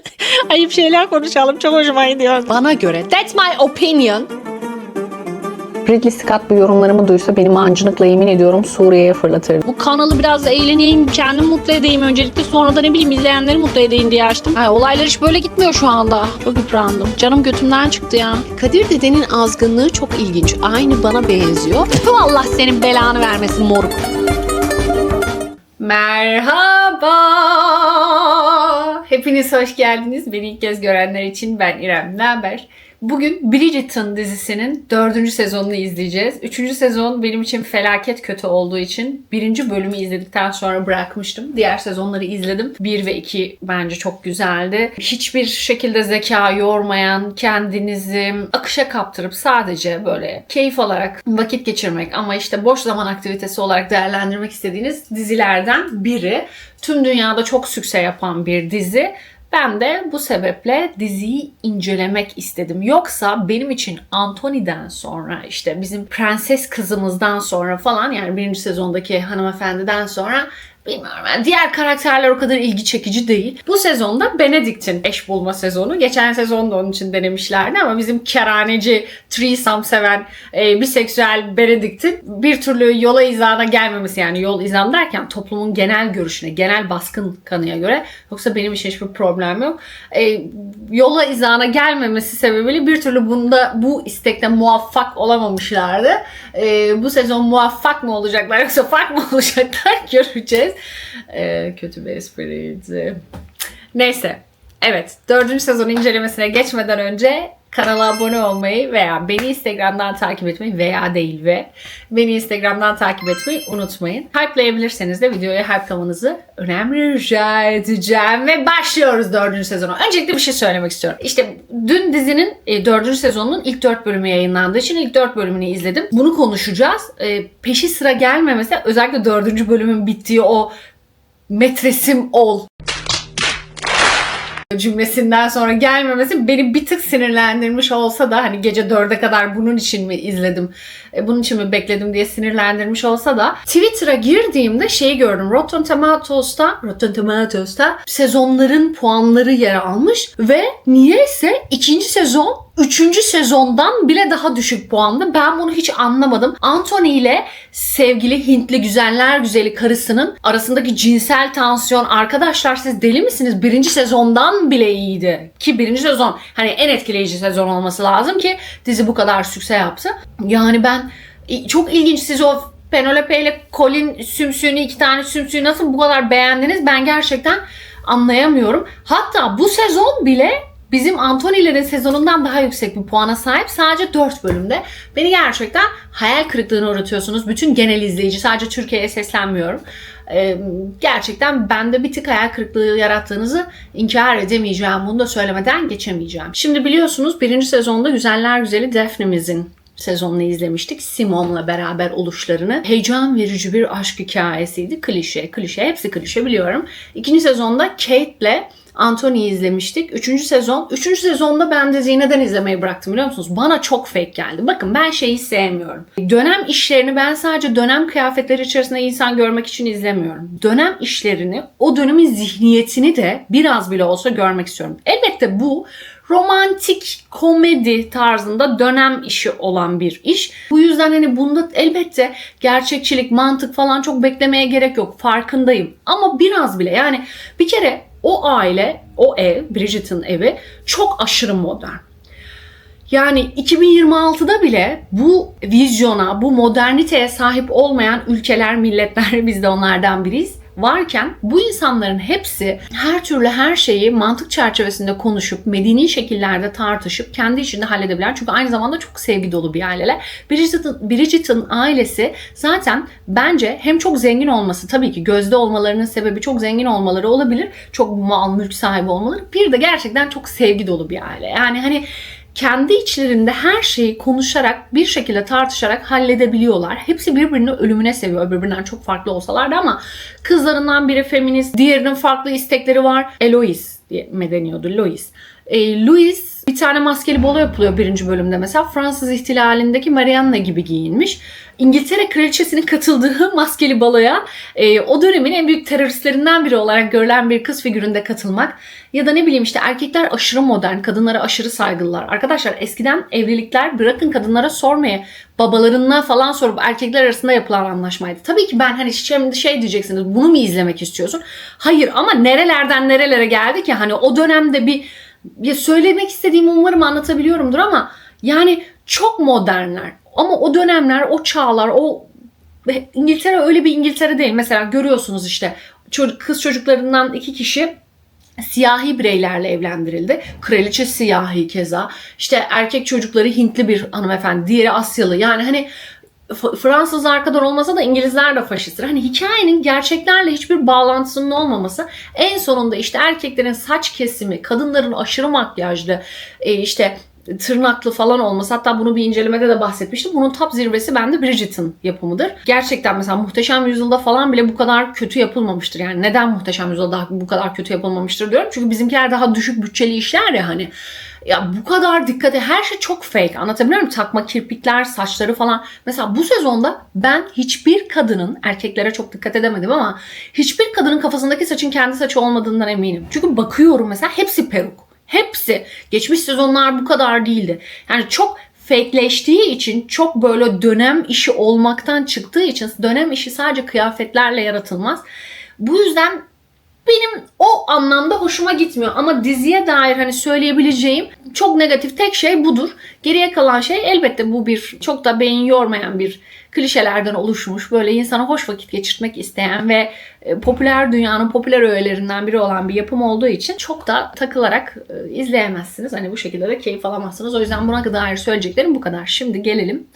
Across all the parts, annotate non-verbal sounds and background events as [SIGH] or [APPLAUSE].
[LAUGHS] Ayıp şeyler konuşalım. Çok hoşuma gidiyor. Bana göre that's my opinion. Ridley Scott bu yorumlarımı duysa beni mancınıkla yemin ediyorum Suriye'ye fırlatırdı. Bu kanalı biraz eğleneyim, kendimi mutlu edeyim öncelikle. Sonra da ne bileyim izleyenleri mutlu edeyim diye açtım. Ay, olaylar hiç böyle gitmiyor şu anda. Çok yıprandım. Canım götümden çıktı ya. Kadir dedenin azgınlığı çok ilginç. Aynı bana benziyor. Tüh, Allah senin belanı vermesin moruk. Merhaba. Hepiniz hoş geldiniz. Beni ilk kez görenler için ben İrem. Ne haber? Bugün Bridgerton dizisinin dördüncü sezonunu izleyeceğiz. Üçüncü sezon benim için felaket kötü olduğu için birinci bölümü izledikten sonra bırakmıştım. Diğer sezonları izledim. Bir ve iki bence çok güzeldi. Hiçbir şekilde zeka yormayan, kendinizi akışa kaptırıp sadece böyle keyif alarak vakit geçirmek ama işte boş zaman aktivitesi olarak değerlendirmek istediğiniz dizilerden biri. Tüm dünyada çok sükse yapan bir dizi. Ben de bu sebeple diziyi incelemek istedim. Yoksa benim için Anthony'den sonra işte bizim prenses kızımızdan sonra falan yani birinci sezondaki hanımefendiden sonra Bilmiyorum yani diğer karakterler o kadar ilgi çekici değil. Bu sezonda Benedict'in eş bulma sezonu. Geçen sezon da onun için denemişlerdi ama bizim keraneci, threesome seven, e, biseksüel Benedict'in bir türlü yola izana gelmemesi yani yol izan derken toplumun genel görüşüne, genel baskın kanıya göre yoksa benim için hiçbir problem yok. E, yola izana gelmemesi sebebiyle bir türlü bunda bu istekte muvaffak olamamışlardı. E, bu sezon muvaffak mı olacaklar yoksa fark mı olacaklar [LAUGHS] göreceğiz. Ee, kötü bir espriydi. Neyse. Evet. Dördüncü sezon incelemesine geçmeden önce kanala abone olmayı veya beni Instagram'dan takip etmeyi veya değil ve beni Instagram'dan takip etmeyi unutmayın. Hype'layabilirseniz de videoya hype'lamanızı önemli rica edeceğim. Ve başlıyoruz dördüncü sezona. Öncelikle bir şey söylemek istiyorum. İşte dün dizinin e, dördüncü sezonunun ilk dört bölümü yayınlandığı için ilk dört bölümünü izledim. Bunu konuşacağız. E, peşi sıra gelmemesi özellikle dördüncü bölümün bittiği o metresim ol cümlesinden sonra gelmemesi beni bir tık sinirlendirmiş olsa da hani gece dörde kadar bunun için mi izledim, e, bunun için mi bekledim diye sinirlendirmiş olsa da Twitter'a girdiğimde şeyi gördüm. Rotten Tomatoes'ta, Rotten Tomatoes'ta sezonların puanları yer almış ve niyeyse ikinci sezon Üçüncü sezondan bile daha düşük puanlı. Ben bunu hiç anlamadım. Anthony ile sevgili Hintli güzeller güzeli karısının arasındaki cinsel tansiyon. Arkadaşlar siz deli misiniz? Birinci sezondan bile iyiydi. Ki birinci sezon hani en etkileyici sezon olması lazım ki dizi bu kadar sükse yaptı. Yani ben çok ilginç siz o Penelope ile Colin sümsüğünü iki tane sümsüğü nasıl bu kadar beğendiniz? Ben gerçekten anlayamıyorum. Hatta bu sezon bile bizim Antonilerin sezonundan daha yüksek bir puana sahip sadece 4 bölümde. Beni gerçekten hayal kırıklığına uğratıyorsunuz. Bütün genel izleyici sadece Türkiye'ye seslenmiyorum. Ee, gerçekten bende bir tık hayal kırıklığı yarattığınızı inkar edemeyeceğim. Bunu da söylemeden geçemeyeceğim. Şimdi biliyorsunuz birinci sezonda Güzeller Güzeli Daphne'mizin sezonunu izlemiştik. Simon'la beraber oluşlarını. Heyecan verici bir aşk hikayesiydi. Klişe, klişe. Hepsi klişe biliyorum. İkinci sezonda Kate'le Anthony'yi izlemiştik. Üçüncü sezon. Üçüncü sezonda ben diziyi neden izlemeyi bıraktım biliyor musunuz? Bana çok fake geldi. Bakın ben şeyi sevmiyorum. Dönem işlerini ben sadece dönem kıyafetleri içerisinde insan görmek için izlemiyorum. Dönem işlerini, o dönemin zihniyetini de biraz bile olsa görmek istiyorum. Elbette bu romantik komedi tarzında dönem işi olan bir iş. Bu yüzden hani bunda elbette gerçekçilik, mantık falan çok beklemeye gerek yok. Farkındayım. Ama biraz bile yani bir kere o aile, o ev, Bridget'in evi çok aşırı modern. Yani 2026'da bile bu vizyona, bu moderniteye sahip olmayan ülkeler, milletler [LAUGHS] biz de onlardan biriyiz varken bu insanların hepsi her türlü her şeyi mantık çerçevesinde konuşup medeni şekillerde tartışıp kendi içinde halledebilen çünkü aynı zamanda çok sevgi dolu bir aileler. Bridget'in, Bridget'in ailesi zaten bence hem çok zengin olması tabii ki gözde olmalarının sebebi çok zengin olmaları olabilir. Çok mal mülk sahibi olmaları. Bir de gerçekten çok sevgi dolu bir aile. Yani hani kendi içlerinde her şeyi konuşarak bir şekilde tartışarak halledebiliyorlar. Hepsi birbirini ölümüne seviyor birbirinden çok farklı olsalar da ama kızlarından biri feminist, diğerinin farklı istekleri var. Eloise diye deniyordu? Lois. E, Louis Bir tane maskeli balo yapılıyor birinci bölümde mesela. Fransız ihtilalindeki Marianne gibi giyinmiş. İngiltere kraliçesinin katıldığı [LAUGHS] maskeli baloya e, o dönemin en büyük teröristlerinden biri olarak görülen bir kız figüründe katılmak. Ya da ne bileyim işte erkekler aşırı modern, kadınlara aşırı saygılılar. Arkadaşlar eskiden evlilikler bırakın kadınlara sormaya, babalarına falan sorup erkekler arasında yapılan anlaşmaydı. Tabii ki ben hani şimdi şey diyeceksiniz bunu mu izlemek istiyorsun? Hayır ama nerelerden nerelere geldi ki hani o dönemde bir ya söylemek istediğimi umarım anlatabiliyorumdur ama yani çok modernler. Ama o dönemler, o çağlar, o İngiltere öyle bir İngiltere değil. Mesela görüyorsunuz işte çocuk, kız çocuklarından iki kişi siyahi bireylerle evlendirildi. Kraliçe siyahi keza. İşte erkek çocukları Hintli bir hanımefendi, diğeri Asyalı. Yani hani Fransızlar kadar olmasa da İngilizler de faşisttir. Hani hikayenin gerçeklerle hiçbir bağlantısının olmaması en sonunda işte erkeklerin saç kesimi, kadınların aşırı makyajlı, e, işte tırnaklı falan olması. Hatta bunu bir incelemede de bahsetmiştim. Bunun top zirvesi bende Bridget'in yapımıdır. Gerçekten mesela Muhteşem Yüzyılda falan bile bu kadar kötü yapılmamıştır. Yani neden Muhteşem Yüzyılda bu kadar kötü yapılmamıştır diyorum. Çünkü bizimkiler daha düşük bütçeli işler ya hani. Ya bu kadar dikkate her şey çok fake. Anlatabiliyor muyum? Takma kirpikler, saçları falan. Mesela bu sezonda ben hiçbir kadının, erkeklere çok dikkat edemedim ama hiçbir kadının kafasındaki saçın kendi saçı olmadığından eminim. Çünkü bakıyorum mesela hepsi peruk. Hepsi. Geçmiş sezonlar bu kadar değildi. Yani çok fakeleştiği için çok böyle dönem işi olmaktan çıktığı için dönem işi sadece kıyafetlerle yaratılmaz. Bu yüzden benim o anlamda hoşuma gitmiyor. Ama diziye dair hani söyleyebileceğim çok negatif tek şey budur. Geriye kalan şey elbette bu bir çok da beyin yormayan bir klişelerden oluşmuş böyle insana hoş vakit geçirtmek isteyen ve e, popüler dünyanın popüler öğelerinden biri olan bir yapım olduğu için çok da takılarak e, izleyemezsiniz. Hani bu şekilde de keyif alamazsınız. O yüzden buna dair söyleyeceklerim bu kadar. Şimdi gelelim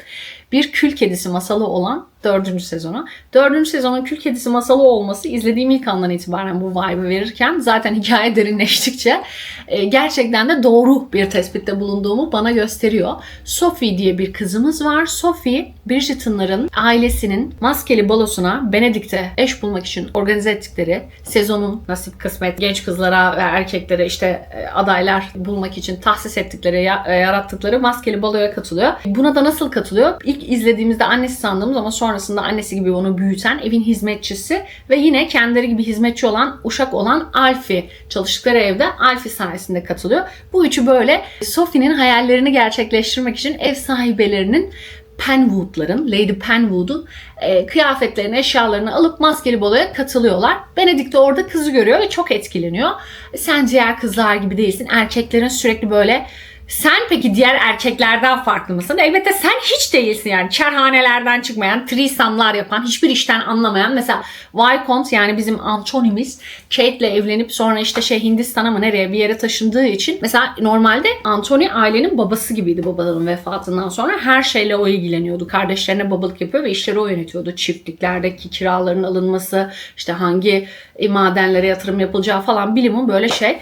bir kül kedisi masalı olan dördüncü sezona. Dördüncü sezonun kül kedisi masalı olması izlediğim ilk andan itibaren bu vibe'ı verirken zaten [LAUGHS] hikaye derinleştikçe e, gerçekten de doğru bir tespitte bulunduğumu bana gösteriyor. Sophie diye bir kızımız var. Sophie, Bridgerton'ların ailesinin maskeli balosuna Benedict'e eş bulmak için organize ettikleri sezonun nasip kısmet genç kızlara ve erkeklere işte e, adaylar bulmak için tahsis ettikleri, e, yarattıkları maskeli baloya katılıyor. Buna da nasıl katılıyor? İlk izlediğimizde annesi sandığımız ama sonrasında annesi gibi onu büyüten evin hizmetçisi ve yine kendileri gibi hizmetçi olan, uşak olan Alfie çalıştıkları evde Alfie sayesinde katılıyor. Bu üçü böyle Sophie'nin hayallerini gerçekleştirmek için ev sahibelerinin Penwood'ların, Lady Penwood'un e, kıyafetlerini, eşyalarını alıp maskeli baloya katılıyorlar. Benedict de orada kızı görüyor ve çok etkileniyor. Sen diğer kızlar gibi değilsin. Erkeklerin sürekli böyle sen peki diğer erkeklerden farklı mısın? Elbette sen hiç değilsin yani. Kerhanelerden çıkmayan, threesome'lar yapan, hiçbir işten anlamayan. Mesela Viscount yani bizim Antony'miz Kate'le evlenip sonra işte şey Hindistan'a mı nereye bir yere taşındığı için mesela normalde Anthony ailenin babası gibiydi babaların vefatından sonra. Her şeyle o ilgileniyordu. Kardeşlerine babalık yapıyor ve işleri o yönetiyordu. Çiftliklerdeki kiraların alınması, işte hangi madenlere yatırım yapılacağı falan bilimin böyle şey.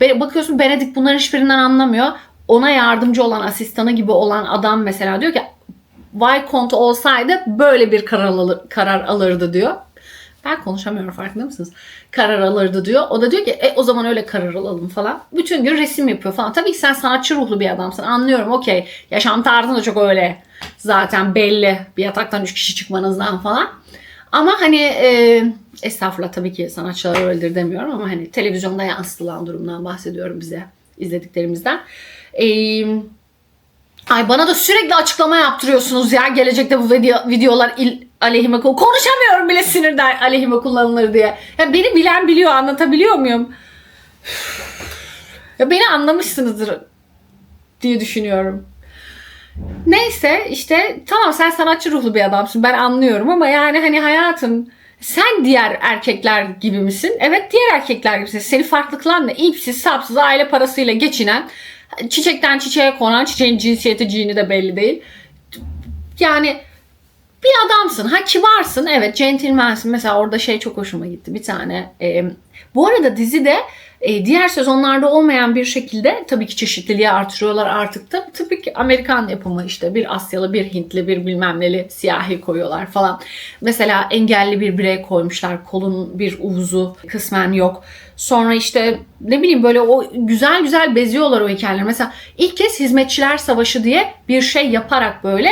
Bakıyorsun Benedict bunların hiçbirinden anlamıyor. Ona yardımcı olan asistanı gibi olan adam mesela diyor ki Viscount olsaydı böyle bir karar, alır, karar alırdı diyor. Ben konuşamıyorum farkında mısınız? Karar alırdı diyor. O da diyor ki e, o zaman öyle karar alalım falan. Bütün gün resim yapıyor falan. Tabii ki sen sanatçı ruhlu bir adamsın. Anlıyorum okey. Yaşam tarzın da çok öyle. Zaten belli. Bir yataktan üç kişi çıkmanızdan falan. Ama hani e, estağfurullah tabii ki sanatçılar öyledir demiyorum ama hani televizyonda yansıtılan durumdan bahsediyorum bize izlediklerimizden. Eee Ay bana da sürekli açıklama yaptırıyorsunuz ya gelecekte bu video, videolar il, aleyhime konuşamıyorum bile sinirden aleyhime kullanılır diye. Ya beni bilen biliyor anlatabiliyor muyum? Ya beni anlamışsınızdır diye düşünüyorum. Neyse işte tamam sen sanatçı ruhlu bir adamsın ben anlıyorum ama yani hani hayatım sen diğer erkekler gibi misin? Evet diğer erkekler gibisin. Seni farklı kılan ne? İpsiz sapsız aile parasıyla geçinen çiçekten çiçeğe konan çiçeğin cinsiyeti cini de belli değil. Yani bir adamsın. Ha kibarsın. Evet centilmensin. Mesela orada şey çok hoşuma gitti. Bir tane. e, bu arada dizide e, diğer sezonlarda olmayan bir şekilde tabii ki çeşitliliği artırıyorlar artık da. Tabii ki Amerikan yapımı işte bir Asyalı, bir Hintli, bir bilmem neli siyahi koyuyorlar falan. Mesela engelli bir birey koymuşlar. Kolun bir uvuzu kısmen yok. Sonra işte ne bileyim böyle o güzel güzel beziyorlar o hikayeleri. Mesela ilk kez Hizmetçiler Savaşı diye bir şey yaparak böyle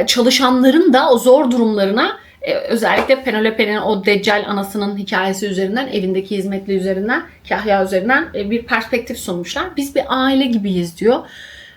e, çalışanların da o zor durumlarına e, özellikle Penelope'nin o Deccal anasının hikayesi üzerinden, evindeki hizmetli üzerinden, Kahya üzerinden e, bir perspektif sunmuşlar. Biz bir aile gibiyiz diyor.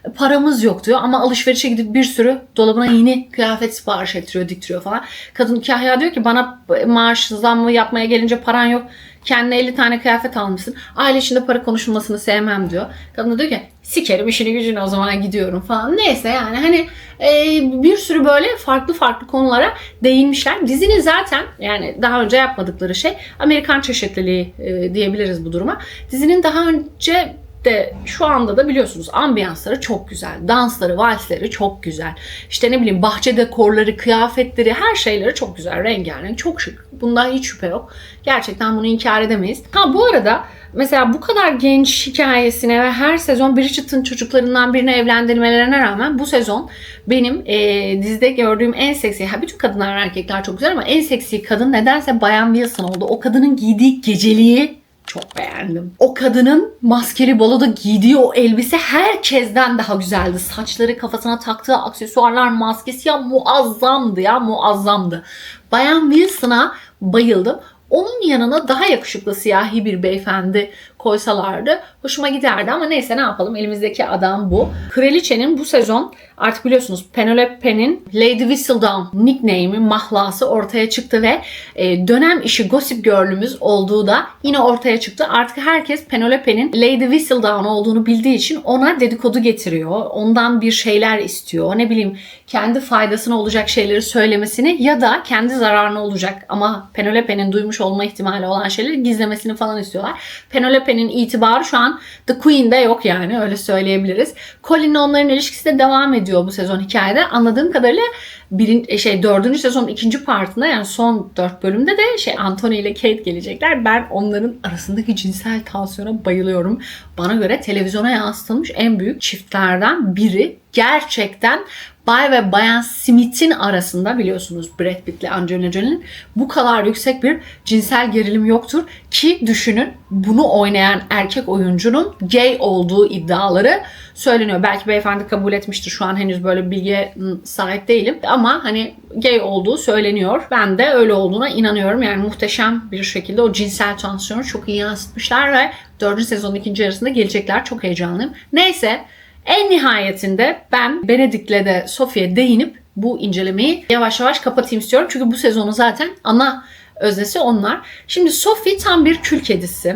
E, Paramız yok diyor ama alışverişe gidip bir sürü dolabına yeni kıyafet sipariş ettiriyor, diktiriyor falan. Kadın Kahya diyor ki bana maaş zammı yapmaya gelince paran yok. Kendine 50 tane kıyafet almışsın. Aile içinde para konuşulmasını sevmem diyor. Kadın diyor ki sikerim işini gücünü o zaman gidiyorum falan. Neyse yani hani e, bir sürü böyle farklı farklı konulara değinmişler. Dizinin zaten yani daha önce yapmadıkları şey Amerikan çeşitliliği e, diyebiliriz bu duruma. Dizinin daha önce de şu anda da biliyorsunuz ambiyansları çok güzel. Dansları, valsleri çok güzel. İşte ne bileyim bahçe dekorları, kıyafetleri, her şeyleri çok güzel. Rengarenk, çok şık. Bunda hiç şüphe yok. Gerçekten bunu inkar edemeyiz. Ha bu arada mesela bu kadar genç hikayesine ve her sezon Bridget'ın çocuklarından birini evlendirmelerine rağmen bu sezon benim e, dizide gördüğüm en seksi, ha bütün kadınlar erkekler çok güzel ama en seksi kadın nedense Bayan Wilson oldu. O kadının giydiği geceliği çok beğendim. O kadının maskeli baloda giydiği o elbise herkesten daha güzeldi. Saçları, kafasına taktığı aksesuarlar, maskesi ya muazzamdı ya muazzamdı. Bayan Wilson'a bayıldım. Onun yanına daha yakışıklı siyahi bir beyefendi koysalardı hoşuma giderdi ama neyse ne yapalım elimizdeki adam bu. Kraliçenin bu sezon artık biliyorsunuz Penelope'nin Lady Whistledown nickname'i mahlası ortaya çıktı ve e, dönem işi Gossip Girl'ümüz olduğu da yine ortaya çıktı. Artık herkes Penelope'nin Lady Whistledown olduğunu bildiği için ona dedikodu getiriyor. Ondan bir şeyler istiyor. Ne bileyim kendi faydasına olacak şeyleri söylemesini ya da kendi zararına olacak ama Penelope'nin duymuş olma ihtimali olan şeyleri gizlemesini falan istiyorlar. Penelope'nin itibarı şu an The Queen'de yok yani öyle söyleyebiliriz. Colin'le onların ilişkisi de devam ediyor bu sezon hikayede. Anladığım kadarıyla birin, şey dördüncü sezonun ikinci partında yani son dört bölümde de şey Anthony ile Kate gelecekler. Ben onların arasındaki cinsel tansiyona bayılıyorum. Bana göre televizyona yansıtılmış en büyük çiftlerden biri. Gerçekten Bay ve Bayan Smith'in arasında biliyorsunuz Brad Pitt ile Angelina Jolie'nin bu kadar yüksek bir cinsel gerilim yoktur ki düşünün bunu oynayan erkek oyuncunun gay olduğu iddiaları söyleniyor. Belki beyefendi kabul etmiştir. Şu an henüz böyle bilgiye ım, sahip değilim. Ama hani gay olduğu söyleniyor. Ben de öyle olduğuna inanıyorum. Yani muhteşem bir şekilde o cinsel tansiyonu çok iyi yansıtmışlar ve 4. sezonun ikinci yarısında gelecekler. Çok heyecanlıyım. Neyse en nihayetinde ben Benedict'le de Sophie'ye değinip bu incelemeyi yavaş yavaş kapatayım istiyorum. Çünkü bu sezonu zaten ana öznesi onlar. Şimdi Sophie tam bir kül kedisi.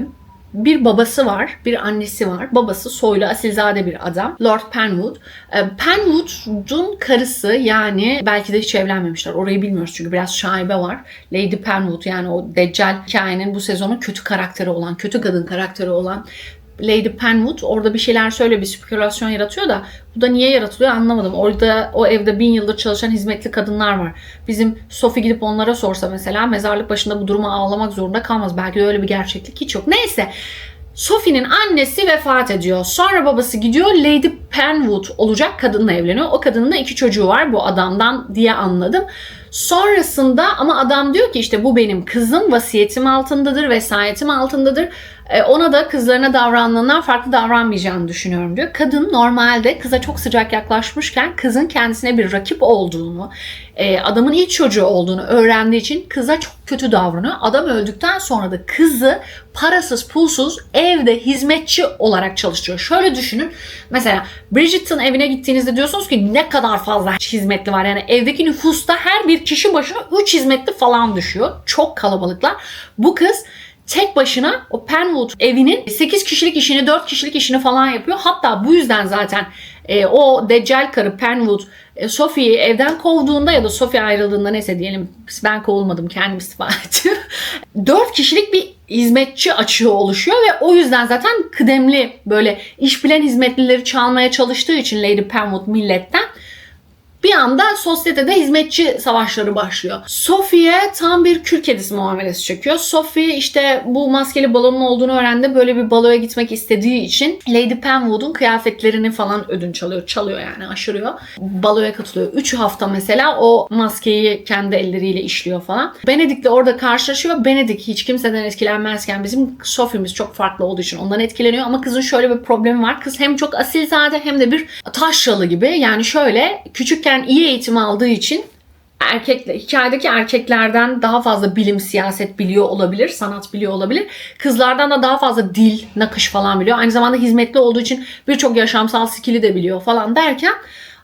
Bir babası var, bir annesi var. Babası soylu, asilzade bir adam. Lord Penwood. Ee, Penwood'un karısı yani belki de hiç evlenmemişler. Orayı bilmiyoruz çünkü biraz şaibe var. Lady Penwood yani o Deccal hikayenin bu sezonun kötü karakteri olan, kötü kadın karakteri olan Lady Penwood orada bir şeyler söyle bir spekülasyon yaratıyor da bu da niye yaratılıyor anlamadım. Orada o evde bin yıldır çalışan hizmetli kadınlar var. Bizim Sophie gidip onlara sorsa mesela mezarlık başında bu duruma ağlamak zorunda kalmaz. Belki de öyle bir gerçeklik hiç yok. Neyse Sophie'nin annesi vefat ediyor. Sonra babası gidiyor Lady Penwood olacak kadınla evleniyor. O kadının da iki çocuğu var bu adamdan diye anladım. Sonrasında ama adam diyor ki işte bu benim kızım vasiyetim altındadır, vesayetim altındadır. E, ona da kızlarına davrandığından farklı davranmayacağını düşünüyorum diyor. Kadın normalde kıza çok sıcak yaklaşmışken kızın kendisine bir rakip olduğunu, e, adamın ilk çocuğu olduğunu öğrendiği için kıza çok kötü davranıyor. Adam öldükten sonra da kızı parasız pulsuz evde hizmetçi olarak çalıştırıyor. Şöyle düşünün. Mesela Bridget'ın evine gittiğinizde diyorsunuz ki ne kadar fazla hizmetli var. Yani evdeki nüfusta her bir kişi başına 3 hizmetli falan düşüyor. Çok kalabalıklar. Bu kız tek başına o Penwood evinin 8 kişilik işini 4 kişilik işini falan yapıyor. Hatta bu yüzden zaten e, o Deccal karı Penwood e, Sophie'yi evden kovduğunda ya da Sophie ayrıldığında neyse diyelim ben kovulmadım kendim istifa [LAUGHS] ettim. 4 kişilik bir hizmetçi açığı oluşuyor ve o yüzden zaten kıdemli böyle iş bilen hizmetlileri çalmaya çalıştığı için Lady Penwood milletten Bir anda sosyetede hizmetçi savaşları başlıyor. Sophie'ye tam bir kül kedisi muamelesi çekiyor. Sophie işte bu maskeli balonun olduğunu öğrendi. Böyle bir baloya gitmek istediği için Lady Penwood'un kıyafetlerini falan ödünç alıyor. Çalıyor yani aşırıyor. Baloya katılıyor. 3 hafta mesela o maskeyi kendi elleriyle işliyor falan. Benedict de orada karşılaşıyor. Benedict hiç kimseden etkilenmezken bizim Sophie'miz çok farklı olduğu için ondan etkileniyor. Ama kızın şöyle bir problemi var. Kız hem çok asilzade hem de bir taşralı gibi. Yani şöyle küçükken iyi eğitim aldığı için erkekle hikayedeki erkeklerden daha fazla bilim, siyaset biliyor olabilir, sanat biliyor olabilir. Kızlardan da daha fazla dil, nakış falan biliyor. Aynı zamanda hizmetli olduğu için birçok yaşamsal skill'i de biliyor falan derken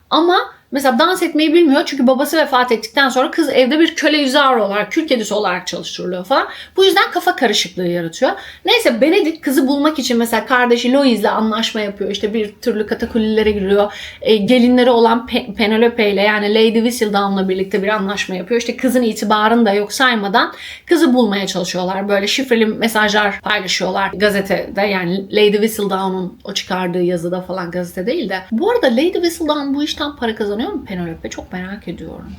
ama mesela dans etmeyi bilmiyor çünkü babası vefat ettikten sonra kız evde bir köle yüzarı olarak, kül kedisi olarak çalıştırılıyor falan. Bu yüzden kafa karışıklığı yaratıyor. Neyse Benedict kızı bulmak için mesela kardeşi Louise'le anlaşma yapıyor. İşte bir türlü katakullilere giriyor. E, gelinleri olan Pe- Penelope ile yani Lady Whistledown'la birlikte bir anlaşma yapıyor. İşte kızın itibarını da yok saymadan kızı bulmaya çalışıyorlar. Böyle şifreli mesajlar paylaşıyorlar gazetede. Yani Lady Whistledown'un o çıkardığı yazıda falan gazete değil de. Bu arada Lady Whistledown bu işten para kazanıyor mu Penelope? Çok merak ediyorum.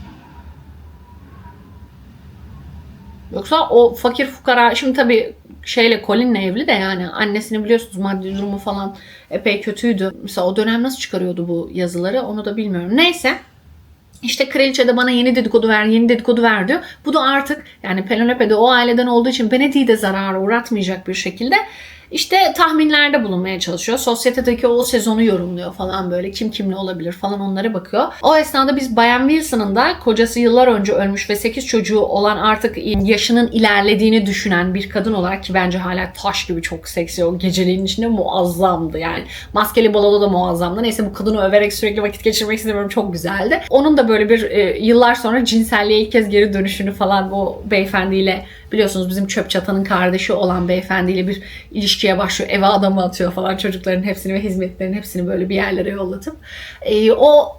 Yoksa o fakir fukara şimdi tabii şeyle Colin'le evli de yani annesini biliyorsunuz maddi durumu falan epey kötüydü. Mesela o dönem nasıl çıkarıyordu bu yazıları onu da bilmiyorum. Neyse işte kraliçe de bana yeni dedikodu ver, yeni dedikodu ver diyor. Bu da artık yani Penelope de o aileden olduğu için Benedict'i de zarara uğratmayacak bir şekilde işte tahminlerde bulunmaya çalışıyor. Sosyetedeki o sezonu yorumluyor falan böyle. Kim kimle olabilir falan onlara bakıyor. O esnada biz Bayan Wilson'ın da kocası yıllar önce ölmüş ve 8 çocuğu olan artık yaşının ilerlediğini düşünen bir kadın olarak ki bence hala taş gibi çok seksi o geceliğin içinde muazzamdı yani. Maskeli baloda da muazzamdı. Neyse bu kadını överek sürekli vakit geçirmek istemiyorum. Çok güzeldi. Onun da böyle bir e, yıllar sonra cinselliğe ilk kez geri dönüşünü falan bu beyefendiyle biliyorsunuz bizim çöp çatanın kardeşi olan beyefendiyle bir ilişkiye başlıyor. Eve adamı atıyor falan çocukların hepsini ve hizmetlerin hepsini böyle bir yerlere yollatıp. E, o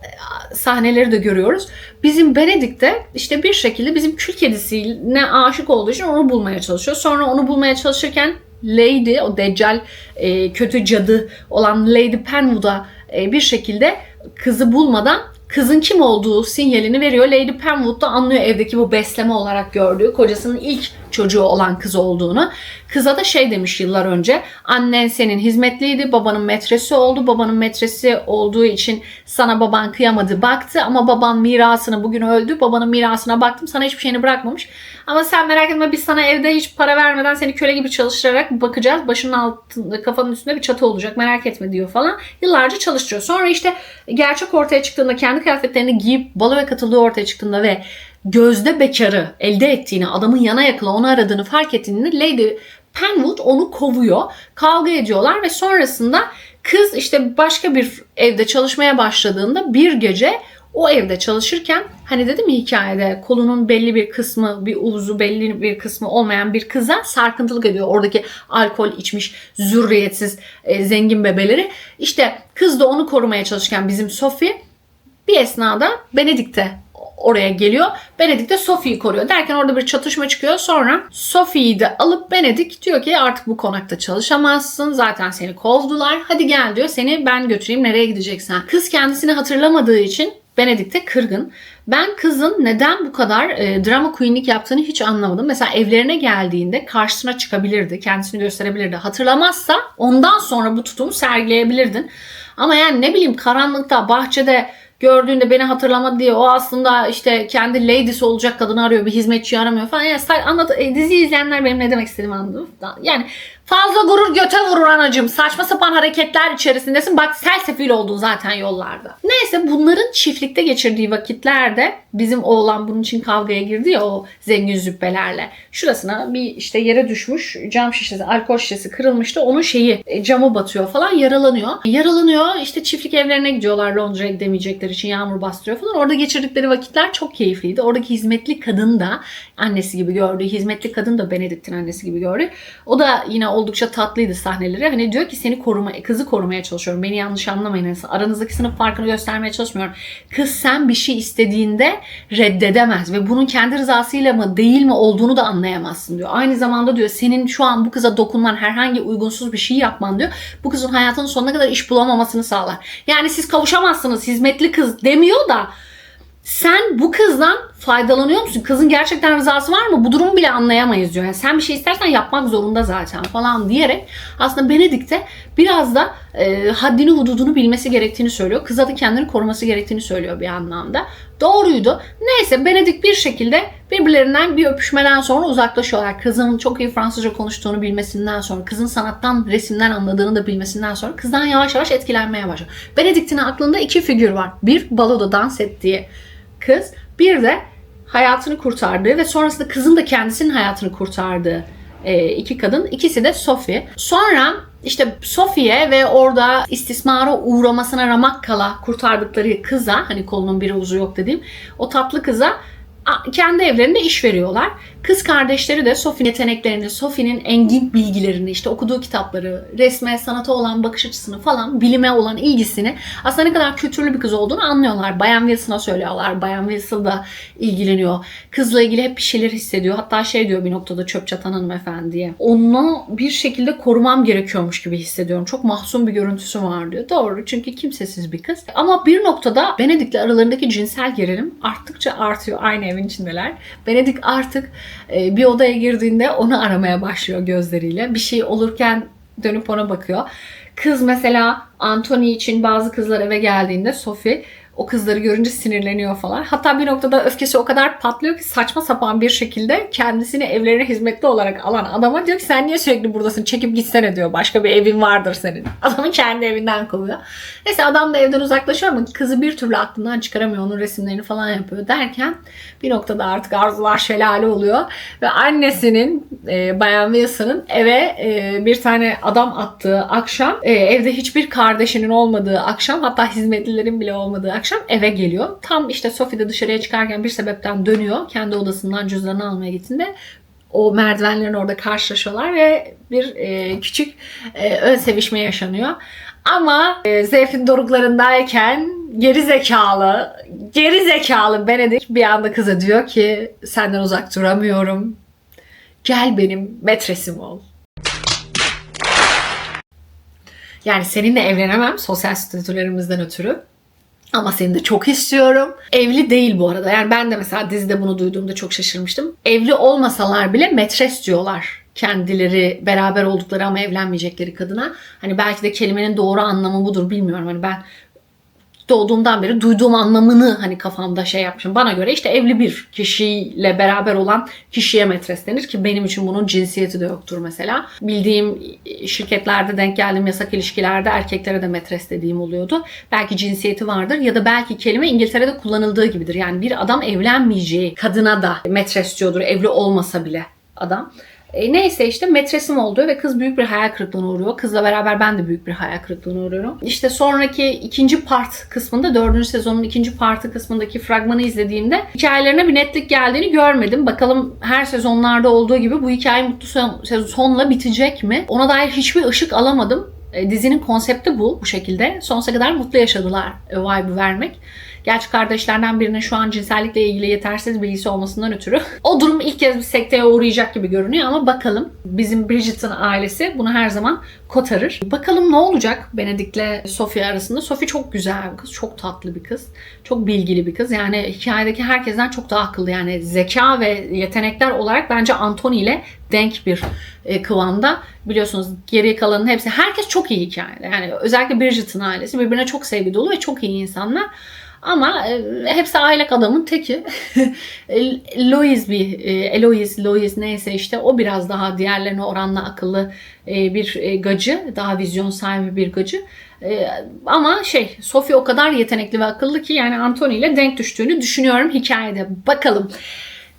sahneleri de görüyoruz. Bizim Benedict de işte bir şekilde bizim kül kedisine aşık olduğu için onu bulmaya çalışıyor. Sonra onu bulmaya çalışırken Lady, o deccal e, kötü cadı olan Lady Penwood'a e, bir şekilde kızı bulmadan kızın kim olduğu sinyalini veriyor. Lady Penwood da anlıyor evdeki bu besleme olarak gördüğü kocasının ilk çocuğu olan kız olduğunu. Kıza da şey demiş yıllar önce. Annen senin hizmetliydi, babanın metresi oldu. Babanın metresi olduğu için sana baban kıyamadı, baktı ama baban mirasını bugün öldü. Babanın mirasına baktım, sana hiçbir şeyini bırakmamış. Ama sen merak etme biz sana evde hiç para vermeden seni köle gibi çalıştırarak bakacağız. Başının altında, kafanın üstünde bir çatı olacak merak etme diyor falan. Yıllarca çalıştırıyor. Sonra işte gerçek ortaya çıktığında kendi kıyafetlerini giyip baloya katıldığı ortaya çıktığında ve gözde bekarı elde ettiğini, adamın yana yakıla onu aradığını fark ettiğinde Lady Penwood onu kovuyor. Kavga ediyorlar ve sonrasında kız işte başka bir evde çalışmaya başladığında bir gece o evde çalışırken hani dedim ya hikayede kolunun belli bir kısmı bir uvuzu belli bir kısmı olmayan bir kıza sarkıntılık ediyor. Oradaki alkol içmiş zürriyetsiz e, zengin bebeleri. İşte kız da onu korumaya çalışırken bizim Sophie bir esnada Benedict de oraya geliyor. Benedict de Sophie'yi koruyor. Derken orada bir çatışma çıkıyor. Sonra Sophie'yi de alıp Benedict diyor ki artık bu konakta çalışamazsın. Zaten seni kovdular. Hadi gel diyor. Seni ben götüreyim nereye gideceksen. Kız kendisini hatırlamadığı için Benedict de kırgın. Ben kızın neden bu kadar e, drama queenlik yaptığını hiç anlamadım. Mesela evlerine geldiğinde karşısına çıkabilirdi, kendisini gösterebilirdi. Hatırlamazsa ondan sonra bu tutumu sergileyebilirdin. Ama yani ne bileyim karanlıkta, bahçede gördüğünde beni hatırlamadı diye o aslında işte kendi lady'si olacak kadını arıyor bir hizmetçi aramıyor falan. Yani anlat, e, dizi izleyenler benim ne demek istediğimi anladı. Yani fazla gurur göte vurur anacığım. Saçma sapan hareketler içerisindesin. Bak selsefil oldun zaten yollarda. Neyse bunların çiftlikte geçirdiği vakitlerde bizim oğlan bunun için kavgaya girdi ya o zengin züppelerle. Şurasına bir işte yere düşmüş cam şişesi, alkol şişesi kırılmıştı. Onun şeyi e, camı batıyor falan yaralanıyor. Yaralanıyor işte çiftlik evlerine gidiyorlar Londra'ya gidemeyecekleri için yağmur bastırıyor falan. Orada geçirdikleri vakitler çok keyifliydi. Oradaki hizmetli kadın da annesi gibi gördü. Hizmetli kadın da Benedict'in annesi gibi gördü. O da yine oldukça tatlıydı sahneleri. Hani diyor ki seni koruma, kızı korumaya çalışıyorum. Beni yanlış anlamayın. Yani aranızdaki sınıf farkını göstermeye çalışmıyorum. Kız sen bir şey istediğinde reddedemez ve bunun kendi rızasıyla mı değil mi olduğunu da anlayamazsın diyor. Aynı zamanda diyor senin şu an bu kıza dokunman herhangi uygunsuz bir şey yapman diyor. Bu kızın hayatının sonuna kadar iş bulamamasını sağlar. Yani siz kavuşamazsınız hizmetli kız demiyor da sen bu kızdan faydalanıyor musun? Kızın gerçekten rızası var mı? Bu durumu bile anlayamayız diyor. Yani sen bir şey istersen yapmak zorunda zaten falan diyerek aslında Benedikte biraz da e, haddini hududunu bilmesi gerektiğini söylüyor. Kıza da kendini koruması gerektiğini söylüyor bir anlamda. Doğruydu. Neyse Benedik bir şekilde birbirlerinden bir öpüşmeden sonra uzaklaşıyorlar. Kızın çok iyi Fransızca konuştuğunu bilmesinden sonra, kızın sanattan, resimden anladığını da bilmesinden sonra kızdan yavaş yavaş etkilenmeye başlıyor. Benedikt'in aklında iki figür var. Bir baloda dans ettiği kız, bir de hayatını kurtardığı ve sonrasında kızın da kendisinin hayatını kurtardığı e, iki kadın. İkisi de Sophie. Sonra işte Sophie'ye ve orada istismara uğramasına ramak kala kurtardıkları kıza hani kolunun biri uzu yok dediğim o tatlı kıza kendi evlerinde iş veriyorlar. Kız kardeşleri de Sophie'nin yeteneklerini, Sophie'nin engin bilgilerini, işte okuduğu kitapları, resme, sanata olan bakış açısını falan, bilime olan ilgisini aslında ne kadar kültürlü bir kız olduğunu anlıyorlar. Bayan Wilson'a söylüyorlar. Bayan Wilson da ilgileniyor. Kızla ilgili hep bir şeyler hissediyor. Hatta şey diyor bir noktada çöp çatan hanımefendiye. Onu bir şekilde korumam gerekiyormuş gibi hissediyorum. Çok mahzun bir görüntüsü var diyor. Doğru çünkü kimsesiz bir kız. Ama bir noktada Benedik'le aralarındaki cinsel gerilim arttıkça artıyor. Aynı evin içindeler. Benedik artık bir odaya girdiğinde onu aramaya başlıyor gözleriyle. Bir şey olurken dönüp ona bakıyor. Kız mesela Anthony için bazı kızlar eve geldiğinde Sophie o kızları görünce sinirleniyor falan. Hatta bir noktada öfkesi o kadar patlıyor ki saçma sapan bir şekilde kendisini evlerine hizmetli olarak alan adama diyor ki sen niye sürekli buradasın çekip gitsene diyor. Başka bir evin vardır senin. [LAUGHS] Adamı kendi evinden kovuyor. Neyse adam da evden uzaklaşıyor ama kızı bir türlü aklından çıkaramıyor. Onun resimlerini falan yapıyor derken bir noktada artık arzular şelale oluyor. Ve annesinin e, Bayan Wilson'ın eve e, bir tane adam attığı akşam e, evde hiçbir kardeşinin olmadığı akşam hatta hizmetlilerin bile olmadığı akşam eve geliyor. Tam işte Sophie de dışarıya çıkarken bir sebepten dönüyor. Kendi odasından cüzdanını almaya gittiğinde o merdivenlerin orada karşılaşıyorlar ve bir e, küçük e, ön sevişme yaşanıyor. Ama e, zevkin doruklarındayken geri zekalı, geri zekalı Benedict bir anda kıza diyor ki senden uzak duramıyorum. Gel benim metresim ol. Yani seninle evlenemem sosyal statülerimizden ötürü. Ama seni de çok istiyorum. Evli değil bu arada. Yani ben de mesela dizide bunu duyduğumda çok şaşırmıştım. Evli olmasalar bile metres diyorlar kendileri beraber oldukları ama evlenmeyecekleri kadına. Hani belki de kelimenin doğru anlamı budur bilmiyorum. Hani ben doğduğumdan beri duyduğum anlamını hani kafamda şey yapmışım. Bana göre işte evli bir kişiyle beraber olan kişiye metres denir ki benim için bunun cinsiyeti de yoktur mesela. Bildiğim şirketlerde denk geldiğim yasak ilişkilerde erkeklere de metres dediğim oluyordu. Belki cinsiyeti vardır ya da belki kelime İngiltere'de kullanıldığı gibidir. Yani bir adam evlenmeyeceği kadına da metres diyordur evli olmasa bile adam. E, neyse işte metresim oldu ve kız büyük bir hayal kırıklığına uğruyor. Kızla beraber ben de büyük bir hayal kırıklığına uğruyorum. İşte sonraki ikinci part kısmında, dördüncü sezonun ikinci partı kısmındaki fragmanı izlediğimde hikayelerine bir netlik geldiğini görmedim. Bakalım her sezonlarda olduğu gibi bu hikaye mutlu son, sonla bitecek mi? Ona dair hiçbir ışık alamadım. E, dizinin konsepti bu bu şekilde. Sonsuza kadar mutlu yaşadılar e, vibe'ı vermek. Gerçi kardeşlerden birinin şu an cinsellikle ilgili yetersiz bilgisi olmasından ötürü o durum ilk kez bir sekteye uğrayacak gibi görünüyor ama bakalım bizim Bridget'ın ailesi bunu her zaman kotarır. Bakalım ne olacak Benedict'le Sophie arasında. Sophie çok güzel bir kız, çok tatlı bir kız, çok bilgili bir kız. Yani hikayedeki herkesten çok daha akıllı. Yani zeka ve yetenekler olarak bence Anthony ile denk bir e, kıvamda. Biliyorsunuz geriye kalanın hepsi, herkes çok iyi hikayede. Yani özellikle Bridget'ın ailesi birbirine çok sevgi dolu ve çok iyi insanlar. Ama e, hepsi aylak adamın teki. [LAUGHS] Louis bir, e, Eloise, Louis neyse işte o biraz daha diğerlerine oranla akıllı e, bir e, gacı. Daha vizyon sahibi bir gacı. E, ama şey Sophie o kadar yetenekli ve akıllı ki yani Anthony ile denk düştüğünü düşünüyorum hikayede. Bakalım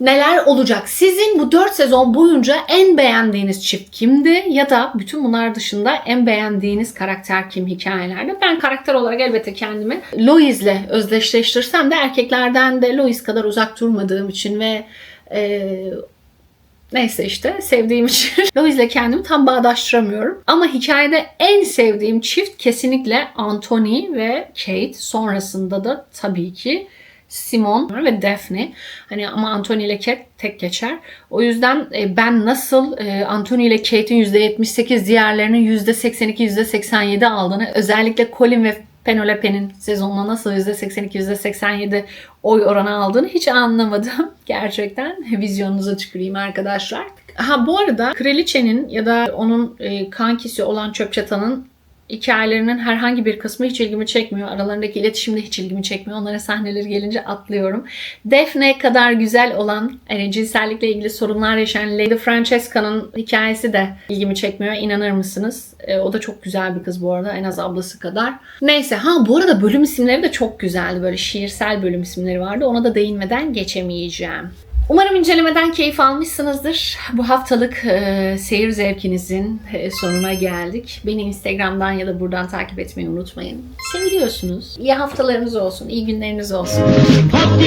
neler olacak? Sizin bu 4 sezon boyunca en beğendiğiniz çift kimdi? Ya da bütün bunlar dışında en beğendiğiniz karakter kim hikayelerde? Ben karakter olarak elbette kendimi Lois'le özdeşleştirsem de erkeklerden de Lois kadar uzak durmadığım için ve e, Neyse işte sevdiğim için [LAUGHS] Lois'le kendimi tam bağdaştıramıyorum. Ama hikayede en sevdiğim çift kesinlikle Anthony ve Kate. Sonrasında da tabii ki Simon ve Daphne. Hani ama Anthony ile Kate tek geçer. O yüzden e, ben nasıl e, Anthony ile Kate'in %78 diğerlerinin %82 %87 aldığını özellikle Colin ve Penelope'nin sezonuna nasıl %82, %87 oy oranı aldığını hiç anlamadım. [LAUGHS] Gerçekten vizyonunuza tüküreyim arkadaşlar. Ha bu arada kraliçenin ya da onun e, kankisi olan Çöpçatan'ın hikayelerinin herhangi bir kısmı hiç ilgimi çekmiyor. Aralarındaki iletişim de hiç ilgimi çekmiyor. Onlara sahneleri gelince atlıyorum. Daphne kadar güzel olan, yani cinsellikle ilgili sorunlar yaşayan Lady Francesca'nın hikayesi de ilgimi çekmiyor. İnanır mısınız? E, o da çok güzel bir kız bu arada. En az ablası kadar. Neyse. Ha bu arada bölüm isimleri de çok güzeldi. Böyle şiirsel bölüm isimleri vardı. Ona da değinmeden geçemeyeceğim. Umarım incelemeden keyif almışsınızdır. Bu haftalık e, seyir zevkinizin e, sonuna geldik. Beni Instagram'dan ya da buradan takip etmeyi unutmayın. Seviliyorsunuz. İyi haftalarınız olsun, iyi günleriniz olsun. Hop